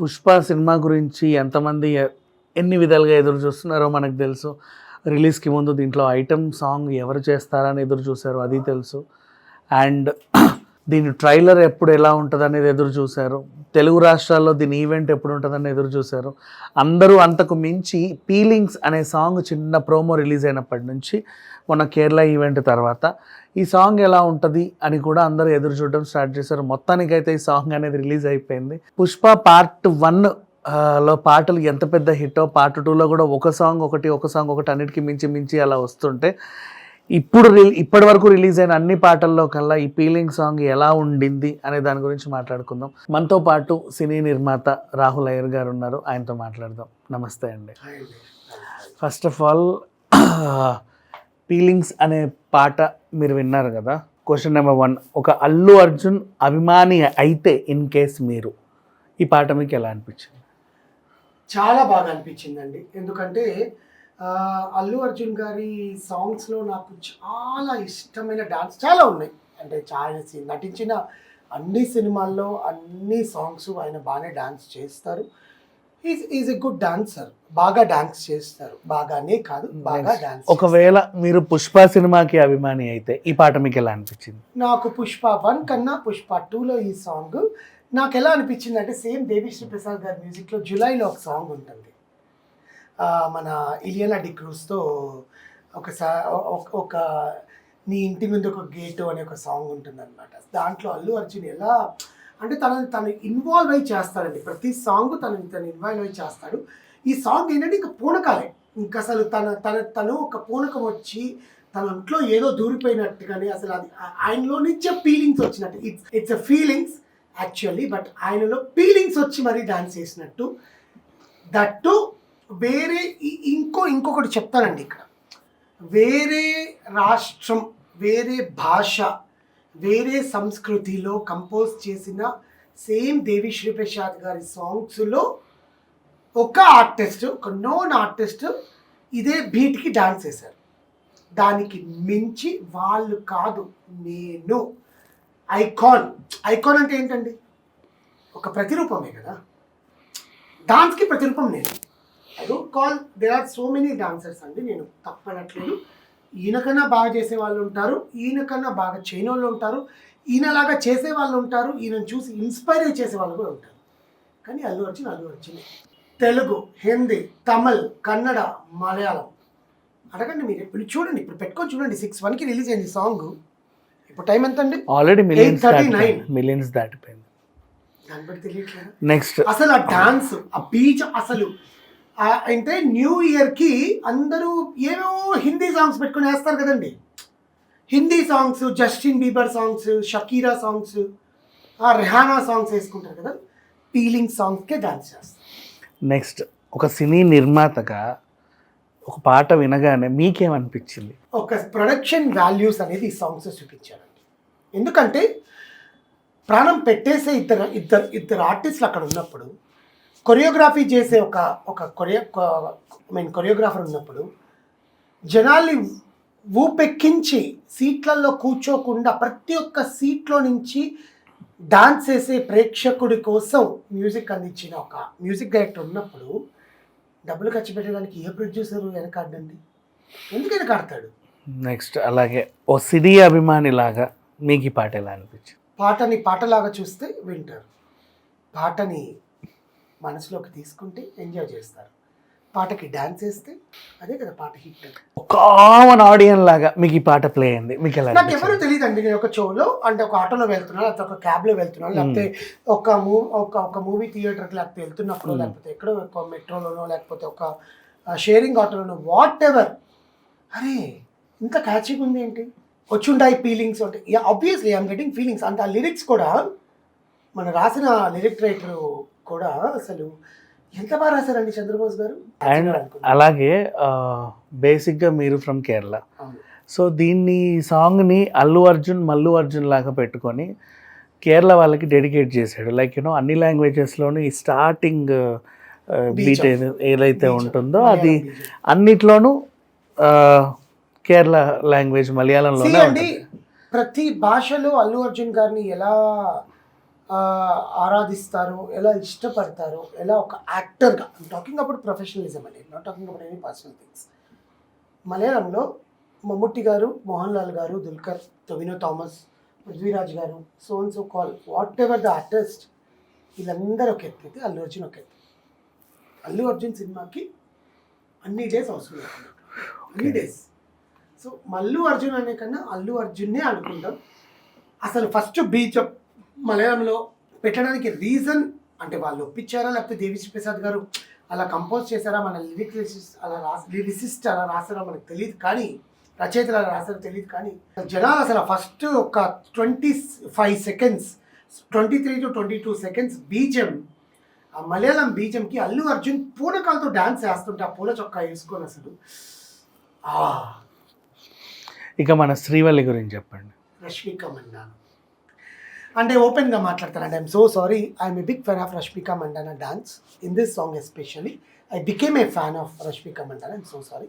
Pushpa cinema గురించి ఎంతమంది ఎన్ని విధాలుగా ఎదురు చూస్తున్నారో మనకు తెలుసు. రిలీజ్కి ముందు దీంట్లో ఐటమ్ సాంగ్ ఎవరు చేస్తారని ఎదురు చూశారు అది తెలుసు. అండ్ దీని ట్రైలర్ ఎప్పుడు ఎలా ఉంటుంది అనేది ఎదురు చూశారు. తెలుగు రాష్ట్రాల్లో దీని ఈవెంట్ ఎప్పుడు ఉంటుందని ఎదురు చూశారు. అందరూ అంతకు మించి పీలింగ్స్ అనే సాంగ్ చిన్న ప్రోమో రిలీజ్ అయినప్పటి నుంచి మొన్న కేరళ ఈవెంట్ తర్వాత ఈ సాంగ్ ఎలా ఉంటుంది అని కూడా అందరూ ఎదురు చూడడం స్టార్ట్ చేశారు. మొత్తానికైతే ఈ సాంగ్ అనేది రిలీజ్ అయిపోయింది. పుష్ప పార్ట్ వన్లో పాటలు ఎంత పెద్ద హిట్టో పార్ట్ టూలో కూడా ఒక సాంగ్ ఒకటి ఒక సాంగ్ ఒకటి అన్నిటికీ మించి మించి అలా వస్తుంటే ఇప్పుడు ఇప్పటి వరకు రిలీజ్ అయిన అన్ని పాటల్లో కల్లా ఈ పీలింగ్ సాంగ్ ఎలా ఉండింది అనే దాని గురించి మాట్లాడుకుందాం. మనతో పాటు సినీ నిర్మాత రాహుల్ అయ్యర్ గారు ఉన్నారు. ఆయనతో మాట్లాడదాం. నమస్తే అండి. ఫస్ట్ ఆఫ్ ఆల్ ఫీలింగ్స్ అనే పాట మీరు విన్నారు కదా? క్వశ్చన్ నెంబర్ వన్ ఒక అల్లు అర్జున్ అభిమాని అయితే ఇన్ కేస్ మీరు ఈ పాట మీకు ఎలా అనిపించింది? చాలా బాగా అనిపించిందండి. ఎందుకంటే అల్లు అర్జున్ గారి సాంగ్స్లో నాకు చాలా ఇష్టమైన డాన్స్ చాలా ఉన్నాయి. అంటే చాలా నటించిన అన్ని సినిమాల్లో అన్ని సాంగ్స్ ఆయన బాగానే డాన్స్ చేస్తారు. Is is a good dancer బాగా డాన్స్ చేస్తారు. బాగానే కాదు బాగా. డాన్స్ ఒకవేళ మీరు పుష్ప సినిమాకి అభిమాని అయితే ఈ పాట మీకు ఎలా అనిపించింది? నాకు పుష్ప వన్ కన్నా పుష్ప టూలో ఈ సాంగ్ నాకు ఎలా అనిపించింది అంటే సేమ్ దేవిశ్రీ ప్రసాద్ గారి మ్యూజిక్లో జూలైలో ఒక సాంగ్ ఉంటుంది. మన ఇలియనా డిక్రూస్తో ఒకసారి ఒక నీ ఇంటి ముందు ఒక గేటు అనే ఒక సాంగ్ ఉంటుంది అనమాట దాంట్లో అల్లు అర్జున్ ఎలా అంటే తనని తను ఇన్వాల్వ్ అయి చేస్తాడండి. ప్రతి సాంగ్ తను తను ఇన్వాల్వ్ అయి చేస్తాడు. ఈ సాంగ్ ఏంటంటే ఇంకా పూనకాలే. ఇంకా అసలు తన తన తను ఒక పూనకం వచ్చి తన ఇంట్లో ఏదో దూరిపోయినట్టుగానే అసలు అది ఆయనలో నుంచే ఫీలింగ్స్ వచ్చినట్టు. It's it's a feelings actually but ఆయనలో ఫీలింగ్స్ వచ్చి మరీ డాన్స్ చేసినట్టు. దట్టు వేరే ఇంకో ఇంకొకటి చెప్తానండి ఇక్కడ. వేరే రాష్ట్రం వేరే భాష వేరే సంస్కృతిలో కంపోజ్ చేసిన సేమ్ దేవి ప్రసాద్ గారి సాంగ్స్లో ఒక ఆర్టిస్ట్ ఒక నోన్ ఆర్టిస్ట్ ఇదే బీట్కి డాన్స్ చేశారు. దానికి మించి వాళ్ళు కాదు నేను. ఐకాన్ ఐకాన్ అంటే ఏంటండి? ఒక ప్రతిరూపమే కదా. డాన్స్కి ప్రతిరూపం నేను. I don't call there are so many dancers అండి నేను తప్పనట్లేదు. ఈయనకన్నా బాగా చేసే వాళ్ళు ఉంటారు ఈయనకన్నా బాగా చేయని వాళ్ళు ఉంటారు ఈయనలాగా చేసే వాళ్ళు ఉంటారు ఈయనను చూసి ఇన్స్పైర్ అయ్యి చేసే వాళ్ళు కూడా ఉంటారు. కానీ అల్లు అర్జున్ అల్లు అర్జున్. తెలుగు హిందీ తమిళ్ కన్నడ మలయాళం. అడగండి మీరు ఇప్పుడు చూడండి ఇప్పుడు పెట్టుకొని చూడండి సిక్స్ వన్కి రిలీజ్ అయింది సాంగ్ ఇప్పుడు టైం ఎంత అండి ఆల్రెడీ మిలియన్స్ 839. దాటిపోయింది మిలియన్స్ దాటిపోయింది. దాన్ని బట్టి తెలియట్లేదు? నెక్స్ట్ అసలు ఆ డాన్స్ ఆ బీచ్ అసలు అంటే న్యూ ఇయర్కి అందరూ ఏవో హిందీ సాంగ్స్ పెట్టుకుని వేస్తారు కదండి. Hindi songs Justin Bieber songs Shakira songs ఆ రెహానా సాంగ్స్ వేసుకుంటారు కదా. ఫీలింగ్ సాంగ్స్కే డాన్స్ చేస్తారు. నెక్స్ట్ ఒక సినీ నిర్మాతగా ఒక పాట వినగానే మీకేమనిపించింది? ఒక ప్రొడక్షన్ వాల్యూస్ అనేది ఈ సాంగ్స్ చూపించారండి. ఎందుకంటే ప్రాణం పెట్టేసే ఇద్దరు ఇద్దరు ఇద్దరు ఆర్టిస్టులు అక్కడ ఉన్నప్పుడు కొరియోగ్రఫీ చేసే ఒక ఒక కొరియో ఐ మీన్ కొరియోగ్రాఫర్ ఉన్నప్పుడు జనాల్ని ఊపెక్కించి సీట్లలో కూర్చోకుండా ప్రతి ఒక్క సీట్లో నుంచి డాన్స్ చేసే ప్రేక్షకుడి కోసం మ్యూజిక్ అందించిన ఒక మ్యూజిక్ డైరెక్టర్ ఉన్నప్పుడు డబ్బులు ఖర్చు పెట్టడానికి ఏ ప్రొడ్యూసర్ వెనకాడండి? ఎందుకు వెనకాడతాడు? నెక్స్ట్ అలాగే ఓ సినీ అభిమాని లాగా మీకు ఈ పాట ఎలా అనిపించింది? పాటని పాటలాగా చూస్తే వింటారు. పాటని మనసులోకి తీసుకుంటే ఎంజాయ్ చేస్తారు. పాటకి డాన్స్ వేస్తే అదే కదా పాట హిట్. కామన్ ఆడియన్ లాగా మీకు ఈ పాట ప్లే అయింది. మీకు ఎలా నాకు ఎవరు తెలియదండి నేను ఒక షోలో అంటే ఒక ఆటోలో వెళ్తున్నాను లేకపోతే ఒక క్యాబ్లో వెళ్తున్నాను లేకపోతే ఒక మూ ఒక ఒక మూవీ థియేటర్కి లేకపోతే వెళ్తున్నప్పుడు. లేకపోతే ఎక్కడో ఒక మెట్రోలోనో లేకపోతే ఒక షేరింగ్ ఆటోలోనో వాట్ ఎవర్ అరే ఇంత క్యాచీగా ఉంది ఏంటి? వచ్చుంటాయి ఫీలింగ్స్ అంటే ఆబ్వియస్లీ ఐఎమ్ గెటింగ్ ఫీలింగ్స్ అంటే ఆ లిరిక్స్ కూడా మన రాసిన లిరిక్ రైటర్ కూడా అసలు ఎంత బాగా రాశారండి చంద్రబోస్ గారు అండ్ అలాగే బేసిక్గా మీరు ఫ్రమ్ కేరళ. సో దీన్ని సాంగ్ని అల్లు అర్జున్ మల్లు అర్జున్ లాగా పెట్టుకొని కేరళ వాళ్ళకి డెడికేట్ చేశాడు లైక్ యూనో అన్ని లాంగ్వేజెస్లోని ఈ స్టార్టింగ్ బీట్. ఏదైతే. ఉంటుందో అది. అన్నిట్లోనూ కేరళ లాంగ్వేజ్ ఉంటుంది ప్రతి భాషలో అల్లు అర్జున్ గారిని ఎలా ఆరాధిస్తారో ఎలా ఇష్టపడతారో ఎలా ఒక యాక్టర్గా టాకింగ్ అబౌట్ ప్రొఫెషనలిజం అండి not talking about any personal things మలయాళంలో మమ్ముట్టి గారు మోహన్ లాల్ గారు Dulquer Tovino Thomas Prithviraj garu son so call whatever the artist వీళ్ళందరూ ఒక ఎత్తు అయితే అల్లు అర్జున్ ఒక ఎత్తు. అల్లు అర్జున్ సినిమాకి అన్ని డేస్ అవసరం. అన్ని డేస్ సో మల్లు అర్జున్ అనే కన్నా అల్లు అర్జున్నే అనుకుంటాం. అసలు ఫస్ట్ బీచ్ మలయాళంలో పెట్టడానికి రీజన్ అంటే వాళ్ళు ఒప్పించారా లేకపోతే దేవిశ్రీ ప్రసాద్ గారు అలా కంపోజ్ చేశారా? మన లిరిక్ అలా రాసి లిరిసిస్ట్ అలా రాసారా మనకు తెలియదు కానీ రచయితలు అలా రాసారో తెలియదు కానీ జనాలు అసలు ఫస్ట్ ఒక twenty five seconds twenty three to twenty two seconds బీజం ఆ మలయాళం బీజంకి అల్లు అర్జున్ పూనకాలతో డాన్స్ వేస్తుంటే ఆ పూల చొక్కా వేసుకొని అసలు ఇక మన శ్రీవల్లి గురించి చెప్పండి. రష్మిక మండాన అంటే ఓపెన్గా మాట్లాడతాను అంటే I'm so sorry I'm a big fan of Rashmika Mandanna dance in this song especially I became a fan of Rashmika Mandanna I'm so sorry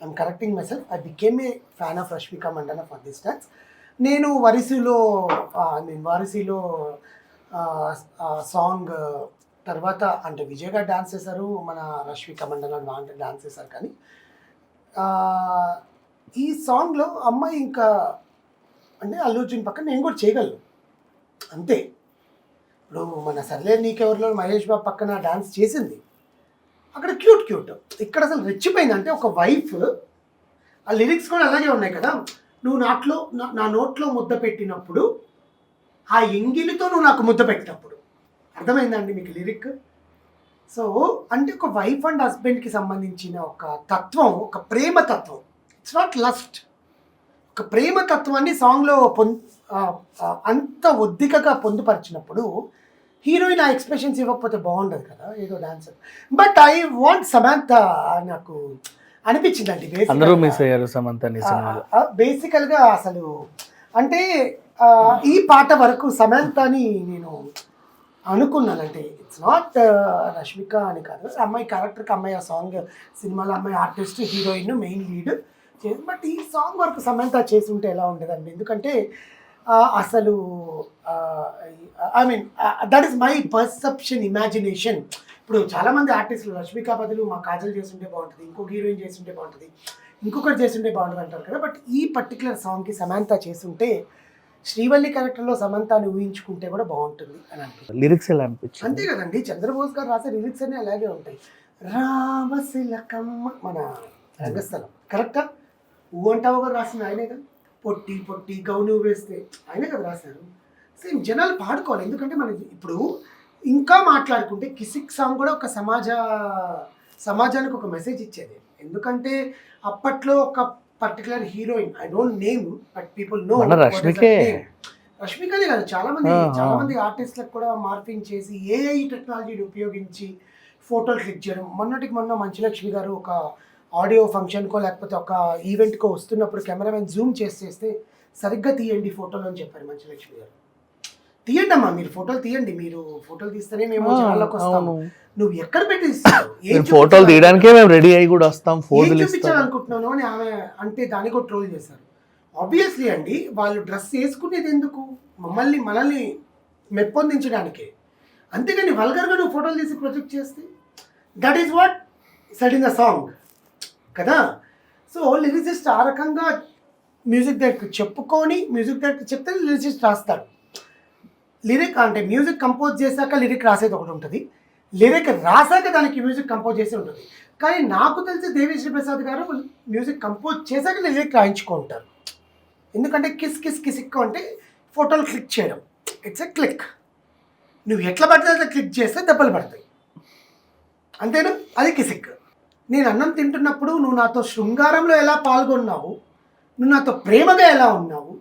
I'm correcting myself I became a fan of Rashmika Mandanna for this dance నేను వరిసిలో నేను వరిసిలో song తర్వాత అంటే విజయ్ గారు dance చేశారు మన రష్మిక మండన అంటే dance చేశారు కానీ ఈ సాంగ్లో అమ్మాయి ఇంకా అంటే అల్లు అర్జున్ పక్కన నేను కూడా చేయగలను. అంతే. ఇప్పుడు మన సర్లే నీకెవరిలో మహేష్ బాబు పక్కన డాన్స్ చేసింది. అక్కడ క్యూట్ క్యూట్ ఇక్కడ అసలు రెచ్చిపోయింది. అంటే ఒక వైఫ్ ఆ లిరిక్స్ కూడా అలాగే ఉన్నాయి కదా. నువ్వు నాట్లో నా- నా నోట్లో ముద్ద పెట్టినప్పుడు ఆ ఎంగిలితో నువ్వు నాకు ముద్ద పెట్టినప్పుడు. అర్థమైందండి మీకు లిరిక్ సో అంటే ఒక వైఫ్ అండ్ హస్బెండ్కి సంబంధించిన ఒక తత్వం ఒక ప్రేమ తత్వం. ఇట్స్ నాట్ లస్ట్ ప్రేమ తత్వాన్ని సాంగ్లో పొం అంత ఒద్దికగా పొందుపరిచినప్పుడు హీరోయిన్ ఆ ఎక్స్ప్రెషన్స్ ఇవ్వకపోతే బాగుండదు కదా ఏదో dancer but I want Samantha నాకు అనిపించిందండి. అందరూ మిస్ అయ్యారు సమంత బేసికల్గా అసలు అంటే ఈ పాట వరకు సమంతని నేను అనుకున్నాను అంటే ఇట్స్ నాట్ రష్మిక అని కాదు అమ్మాయి క్యారెక్టర్కి అమ్మాయి ఆ సాంగ్ సినిమాలో అమ్మాయి artist heroine main lead but ఈ సాంగ్ వరకు సమంత చేసి ఉంటే ఎలా ఉండేదండి? ఎందుకంటే అసలు I mean that is my perception imagination ఇప్పుడు చాలామంది ఆర్టిస్టులు రష్మిక బదులు మా కాజల్ చేస్తుంటే బాగుంటుంది ఇంకొక హీరోయిన్ చేస్తుంటే బాగుంటుంది ఇంకొకటి చేస్తుంటే బాగుంటుంది అంటారు కదా. బట్ ఈ పర్టికులర్ సాంగ్కి సమంత చేస్తుంటే శ్రీవల్లి క్యారెక్టర్లో సమంతాన్ని ఊహించుకుంటే కూడా బాగుంటుంది అని అనిపిస్తుంది. లిరిక్స్ ఎలా అనిపించింది? అంతే కదండి చంద్రబోస్ గారు రాసే లిరిక్స్ అన్నీ అలాగే ఉంటాయి. రామశిలకమ్మ మన రంగస్థలం కరెక్టా ఊ అంటావు కూడా రాసింది ఆయనే కదా? పొట్టి పొట్టి గౌను వేస్తే ఆయనే కదా రాశారు? సేమ్ జనాలు పాడుకోవాలి ఎందుకంటే మన ఇప్పుడు ఇంకా మాట్లాడుకుంటే కిసిక్ సాంగ్ కూడా ఒక సమాజ సమాజానికి ఒక మెసేజ్ ఇచ్చేది. ఎందుకంటే అప్పట్లో ఒక particular heroine I don't name but people know రష్మికే. రష్మికనే కాదు చాలా మంది చాలా. మంది ఆర్టిస్ట్లకు కూడా మార్పింగ్ చేసి ఏఐ టెక్నాలజీని ఉపయోగించి ఫోటోలు క్లిక్ చేయడం. మొన్నటికి మొన్న మంచులక్ష్మి గారు ఒక ఆడియో ఫంక్షన్కో లేకపోతే ఒక ఈవెంట్కో వస్తున్నప్పుడు కెమెరామెన్ జూమ్ చేసి చేస్తే సరిగ్గా తీయండి ఫోటోలు అని చెప్పారు మంచులక్ష్మి గారు. తీయండి అమ్మా మీరు ఫోటోలు తీయండి మీరు ఫోటోలు తీస్తేనే మేము జనాల్లోకి వస్తాము. నువ్వు ఎక్కడ పెట్టి ఫోటోలు? తీయడానికే మేము రెడీ అయ్యి కూడా వస్తాం ఫోటోలు చూపించాలనుకుంటున్నాను అని ఆమె అంటే దానికి కూడా ట్రోల్ చేశారు. ఆబ్వియస్లీ అండి వాళ్ళు డ్రెస్ వేసుకునేది ఎందుకు? మమ్మల్ని మనల్ని మెప్పొందించడానికే. అంతేగాని వల్గర్గా నువ్వు ఫోటోలు తీసి ప్రొజెక్ట్ చేస్తే that is what set in the song కదా? సో లిరిసిస్ట్ ఆ రకంగా మ్యూజిక్ డైరెక్టర్ చెప్పుకొని మ్యూజిక్ డైరెక్టర్ చెప్తే లిరిసిస్ట్ రాస్తాడు. లిరిక్ అంటే మ్యూజిక్ కంపోజ్ చేశాక లిరిక్ రాసేది ఒకటి ఉంటుంది. లిరిక్ రాశాక దానికి మ్యూజిక్ కంపోజ్ చేసి ఉంటుంది. కానీ నాకు తెలిసి దేవిశ్రీ ప్రసాద్ గారు మ్యూజిక్ కంపోజ్ చేశాక లిరిక్ రాయించుకుంటారు ఎందుకంటే కిస్ కిస్ కిసిక్ అంటే ఫోటోలు క్లిక్ చేయడం. ఇట్స్ ఎ క్లిక్ నువ్వు ఎట్లా పడితే అట్లా క్లిక్ చేస్తే దెబ్బలు పడతాయి. అంతేనా? అది కిసిక్. నేను అన్నం తింటున్నప్పుడు నువ్వు నాతో శృంగారంలో ఎలా పాల్గొన్నావు? నువ్వు నాతో ప్రేమగా ఎలా ఉన్నావు?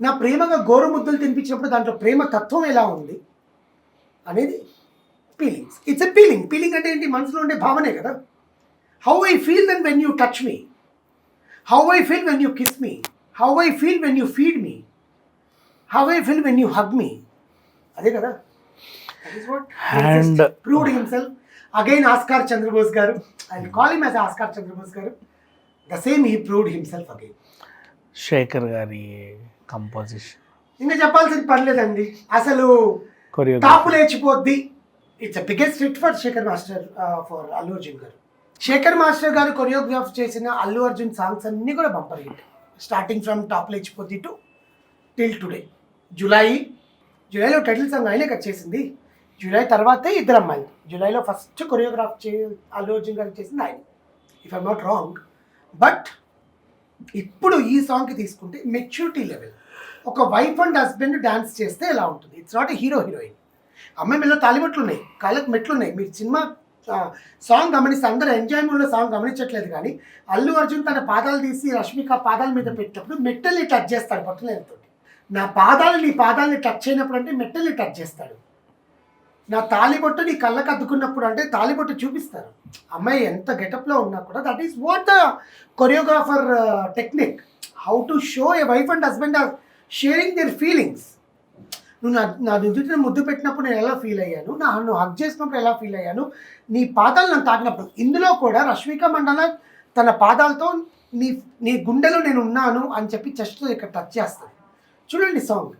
నా ప్రేమగా గోరు ముద్దలు తినిపించినప్పుడు దాంట్లో ప్రేమ తత్వం ఎలా ఉంది? అనేది feelings it's a feeling feeling అంటే ఏంటి? మనసులో ఉండే భావనే కదా. How I feel then when you touch me how I feel when you kiss me how I feel when you feed me how I feel when you hug me అదే కదా. Proved himself again Oscar Chandrabose garu. I call him as Oscar Chandrabose garu. The same he proved himself again Shekhar గారి composition ఇంకా చెప్పాల్సిన పర్లేదండి. అసలు top లేచిపోద్ది. It's biggest hit for Shekhar master for Allu Arjun garu. Shekhar master గారు choreograph చేసిన Allu Arjun songs అన్నీ కూడా bumper hit starting from top లేచిపోద్ది to till today July జూలైలో టైటిల్ సాంగ్ ఆయనే కట్ చేసింది. జూలై తర్వాతే ఇద్దరు అమ్మాయిలు జూలైలో ఫస్ట్ కొరియోగ్రాఫ్ చే అల్లు అర్జున్ గారు చేసింది ఆయన. If I'm not wrong but ఇప్పుడు ఈ సాంగ్కి తీసుకుంటే మెచ్యూరిటీ లెవెల్ ఒక వైఫ్ అండ్ హస్బెండ్ డాన్స్ చేస్తే ఎలా ఉంటుంది? ఇట్స్ నాట్ హీరో హీరోయిన్ అమ్మాయి మీద తాలిబొట్లు ఉన్నాయి. కాళ్ళకి మెట్లు ఉన్నాయి మీరు సినిమా సాంగ్ గమనిస్తే అందరూ ఎంజాయ్మెంట్లో సాంగ్ గమనించట్లేదు కానీ అల్లు అర్జున్ తన పాదాలు తీసి రష్మిక పాదాల మీద పెట్టినప్పుడు మెట్టల్ని టచ్ చేస్తాడు పట్టులేనితో నా పాదాలు నీ పాదాలని టచ్ అయినప్పుడు అంటే మెట్టల్ని టచ్ చేస్తాడు. నా తాలిబొట్టు నీ కళ్ళకు అద్దుకున్నప్పుడు అంటే తాలిబొట్టు చూపిస్తారు. అమ్మాయి ఎంత గెటప్లో ఉన్నా కూడా that is what the choreographer technique how to show a wife and husband are sharing their feelings నువ్వు నా నా నుదుటిన ముద్దు పెట్టినప్పుడు నేను ఎలా ఫీల్ అయ్యాను? నా నువ్వు హక్ చేసినప్పుడు ఎలా ఫీల్ అయ్యాను? నీ పాదాలు నన్ను తాకినప్పుడు. ఇందులో కూడా రష్మిక మండల తన పాదాలతో నీ నీ గుండెలో నేను ఉన్నాను అని చెప్పి చెస్ట్ ఇక్కడ టచ్ చేస్తాను చూడండి song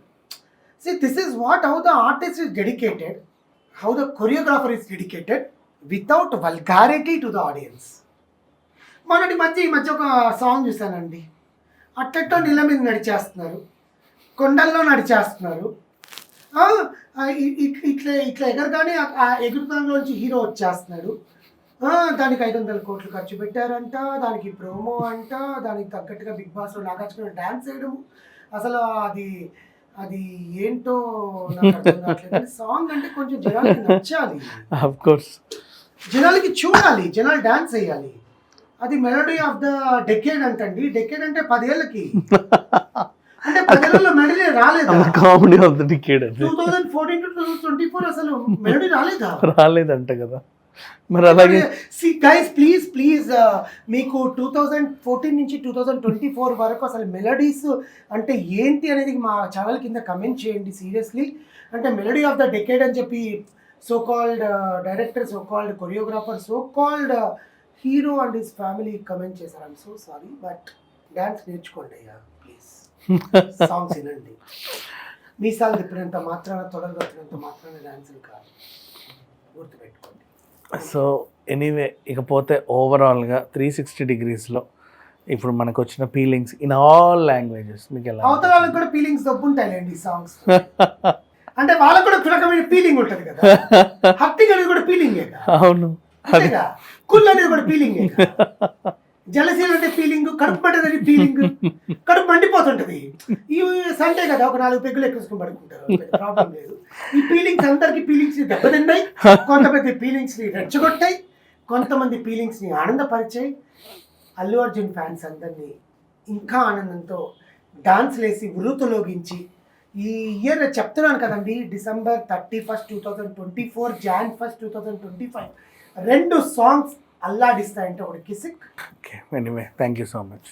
see this is what how the artist is dedicated how the choreographer is dedicated without vulgarity to the audience మొన్నటి మధ్య ఈ మధ్య ఒక సాంగ్ చూశానండి. అట్టట్టో నీళ్ళ మీద నడిచేస్తున్నారు. కొండల్లో నడిచేస్తున్నారు. ఇ- ఇట్లా ఇట్లా ఎగరగానే ఆ- ఎగురుతనంలోంచి హీరో వచ్చేస్తున్నాడు. దానికి ఐదు వందల కోట్లు ఖర్చు పెట్టారంట దానికి ప్రోమో అంట దానికి తగ్గట్టుగా బిగ్ బాస్లో నాగార్జున డ్యాన్స్ వేయడము. అసలు అది అది ఏంటో సాంగ్ అంటే కొంచెం జనాలకి నచ్చాలి. ఆఫ్ కోర్స్ జనాలకి చూడాలి జనాలు డాన్స్ చేయాలి. అది మెలోడీ ఆఫ్ ద డెకేడ్ అంటండి. డెకేడ్ అంటే పదేళ్ళకి. అంటే పదేళ్ళలో మెలోడీ రాలేదా? Comedy of the decade two thousand fourteen to two twenty four అసలు మెలోడీ రాలేదా? రాలేదంట కదా. మరి అలాగే సి గైస్ ప్లీజ్ ప్లీజ్ మీకు టూ థౌజండ్ ఫోర్టీన్ నుంచి టూ థౌజండ్ ట్వంటీ ఫోర్ వరకు అసలు మెలడీస్ అంటే ఏంటి అనేది మా ఛానల్ కింద కమెంట్ చేయండి సీరియస్లీ అంటే మెలడీ ఆఫ్ ద డెకేడ్ అని చెప్పి so called director so called choreographer so called hero and his family comment చేశారు. I'm so sorry but dance నేర్చుకోండి అయ్యా ప్లీజ్ సాంగ్స్ వినండి. మీసాలు తిప్పినంత మాత్రాన తొడలు కట్టినంత మాత్రాన డాన్సులు కాదు. గుర్తుపెట్టుకోండి. సో ఎనీవే ఇకపోతే ఓవరాల్గా త్రీ సిక్స్టీ డిగ్రీస్లో ఇప్పుడు మనకు వచ్చిన ఫీలింగ్స్ ఇన్ ఆల్ లాంగ్వేజెస్ మీకు ఎలా అవతల వాళ్ళకి కూడా ఫీలింగ్స్ దొబ్బుంటాయిలేండి ఈ సాంగ్స్ అంటే వాళ్ళకి కూడా ఒక రకమైన ఫీలింగ్ ఉంటుంది కదా. హత్తింగ్ అనేది కూడా ఫీలింగే అవును. కుల్ అనేది కూడా ఫీలింగే జలసీ అంటే ఫీలింగ్ కడుపు పట్టేది ఫీలింగ్ కడుపు మండిపోతుంటది. ఈ సండే కదా ఒక నాలుగు పెగ్గులు ఎక్కువ పడుకుంటారు. ప్రాబ్లం లేదు. ఈ ఫీలింగ్స్ అందరికి ఫీలింగ్స్ని దెబ్బతిన్నాయి. కొంతమంది ఫీలింగ్స్ని రెచ్చగొట్టాయి. కొంతమంది ఫీలింగ్స్ని ఆనందపరిచాయి. అల్లు అర్జున్ ఫ్యాన్స్ అందరినీ ఇంకా ఆనందంతో డాన్స్ లేసి ఉరుతులోగించి ఈ ఇయర్ చెప్తున్నాను కదండి December thirty first two thousand twenty four Jan first two thousand twenty five రెండు సాంగ్స్ అల్లాడిస్తాయంటే ఒకటి Kissik. Okay anyway thank you so much